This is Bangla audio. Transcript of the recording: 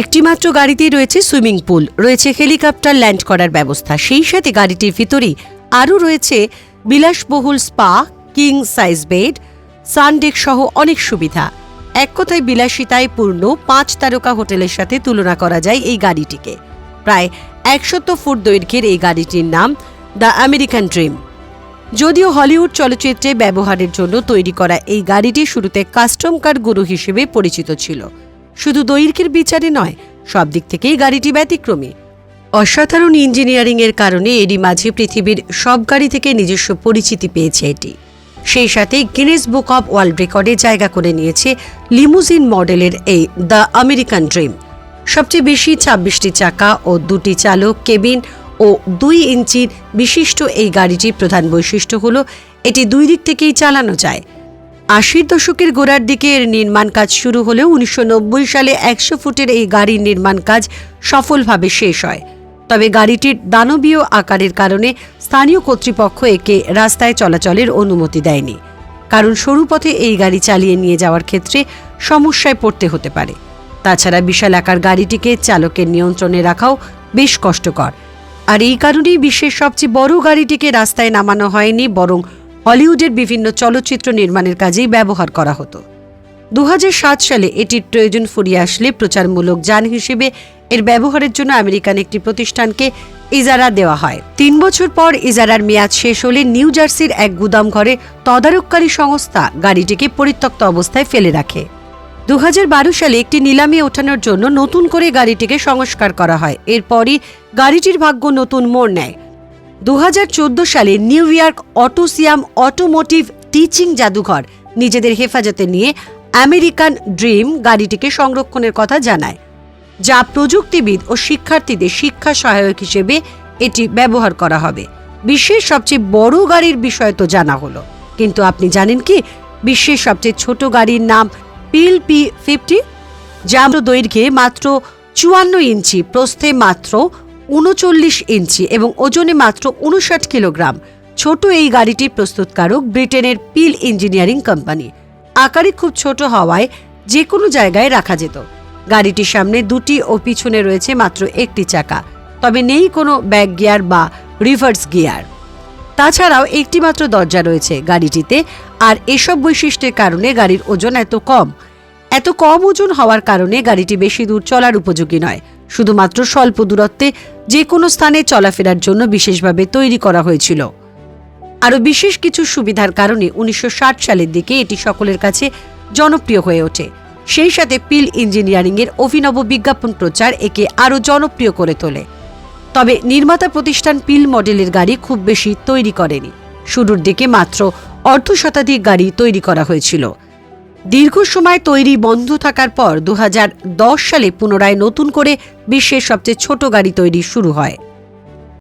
একটিমাত্র গাড়িতেই রয়েছে সুইমিং পুল, রয়েছে হেলিকপ্টার ল্যান্ড করার ব্যবস্থা। সেই সাথে গাড়িটির ভিতরেই আরও রয়েছে বিলাসবহুল spa, king size bed, sundeck সহ অনেক সুবিধা। এক কথায় বিলাসিতায় পূর্ণ পাঁচ তারকা হোটেলের সাথে তুলনা করা যায় এই গাড়িটিকে। প্রায় একশত ফুট দৈর্ঘ্যের এই গাড়িটির নাম দ্য আমেরিকান ড্রিম। যদিও হলিউড চলচ্চিত্রে ব্যবহারের জন্য তৈরি করা এই গাড়িটি শুরুতে কাস্টম কার গুরু হিসেবে পরিচিত ছিল। শুধু দৈর্ঘ্যের বিচারে নয়, সব দিক থেকেই গাড়িটি ব্যতিক্রমী। অসাধারণ ইঞ্জিনিয়ারিং এর কারণে এরই মাঝে পৃথিবীর সব গাড়ি থেকে নিজস্ব পরিচিতি পেয়েছে এটি। সেই সাথে গিনেস বুক অব ওয়ার্ল্ড রেকর্ডে জায়গা করে নিয়েছে লিমুজিন মডেলের এই দ্য আমেরিকান ড্রিম। সবচেয়ে বেশি ছাব্বিশটি চাকা ও দুটি চালক, কেবিন ও দুই ইঞ্চির বিশিষ্ট এই গাড়িটির প্রধান বৈশিষ্ট্য হল, এটি দুই দিক থেকেই চালানো যায়। আশির দশকের গোড়ার দিকে এর নির্মাণ কাজ শুরু হলেও উনিশশো নব্বই সালে একশো ফুটের এই গাড়ির নির্মাণ কাজ সফলভাবে শেষ হয়। তবে গাড়িটির দানবীয় আকারের কারণে স্থানীয় কর্তৃপক্ষ একে রাস্তায় চলাচলের অনুমতি দেয়নি। কারণ সরু পথে এই গাড়ি চালিয়ে নিয়ে যাওয়ার ক্ষেত্রে সমস্যায় পড়তে হতে পারে। তাছাড়া বিশাল আকার গাড়িটিকে চালকের নিয়ন্ত্রণে রাখাও বেশ কষ্টকর। আর এই কারণেই বিশ্বের সবচেয়ে বড় গাড়িটিকে রাস্তায় নামানো হয়নি, বরং হলিউডের বিভিন্ন চলচ্চিত্র নির্মাণের কাজেই ব্যবহার করা হতো। দু হাজার সাত সালে এটির প্রয়োজন ফুরিয়ে আসলে প্রচারমূলক যান হিসেবে এর ব্যবহারের জন্য আমেরিকান একটি প্রতিষ্ঠানকে ইজারা দেওয়া হয়। তিন বছর পর ইজারার মেয়াদ শেষ হলে নিউ জার্সির এক গুদাম ঘরে তদারককারী সংস্থা গাড়িটিকে পরিত্যক্ত অবস্থায় ফেলে রাখে। দু হাজার বারো সালে একটি নিলামে ওঠানোর জন্য নতুন করে গাড়িটিকে সংস্কার করা হয়। এরপরই গাড়িটির ভাগ্য নতুন মোড় নেয়। দু হাজার চোদ্দ সালে New York Autoseum automotive teaching জাদুঘর নিজেদের হেফাজতে নিয়ে আমেরিকান ড্রিম গাড়িটিকে সংরক্ষণের কথা জানায়, যা প্রযুক্তিবিদ ও শিক্ষার্থীদের শিক্ষা সহায়ক হিসেবে এটি ব্যবহার করা হবে। বিশ্বের সবচেয়ে বড় গাড়ির বিষয় তো জানা হলো। কিন্তু আপনি জানেন কি? বিশ্বের সবচেয়ে ছোট গাড়ির নাম পিল পি ফিফটি, যা দৈর্ঘ্যে মাত্র চুয়ান্ন ইঞ্চি, প্রস্থে মাত্র উনচল্লিশ ইঞ্চি এবং ওজনে মাত্র উনষাট কিলোগ্রাম। ছোট এই গাড়িটির প্রস্তুতকারক ব্রিটেনের পিল ইঞ্জিনিয়ারিং কোম্পানি। আকারে খুব ছোট হওয়ায় যে কোনো জায়গায় রাখা যেত। গাড়িটির সামনে দুটি ও পিছনে রয়েছে মাত্র একটি চাকা, তবে নেই কোনো ব্যাক গিয়ার বা রিভার্স গিয়ার। তাছাড়াও একটি মাত্র দরজা রয়েছে গাড়িটিতে, আর এসব বৈশিষ্ট্যের কারণে গাড়ির ওজন এত কম। এত কম ওজন হওয়ার কারণে গাড়িটি বেশি দূর চলার উপযোগী নয়। শুধুমাত্র স্বল্প দূরত্বে যে কোনো স্থানে চলাফেরার জন্য বিশেষভাবে তৈরি করা হয়েছিল। আরও বিশেষ কিছু সুবিধার কারণে উনিশশো ষাট সালের দিকে এটি সকলের কাছে জনপ্রিয় হয়ে ওঠে। সেই সাথে পিল ইঞ্জিনিয়ারিংয়ের অভিনব বিজ্ঞাপন প্রচার একে আরও জনপ্রিয় করে তোলে। তবে নির্মাতা প্রতিষ্ঠান পিল মডেলের গাড়ি খুব বেশি তৈরি করেনি। শুরুর দিকে মাত্র অর্ধ শতাধিক গাড়ি তৈরি করা হয়েছিল। দীর্ঘ সময় তৈরি বন্ধ থাকার পর দুহাজার দশ সালে পুনরায় নতুন করে বিশ্বের সবচেয়ে ছোট গাড়ি তৈরি শুরু হয়।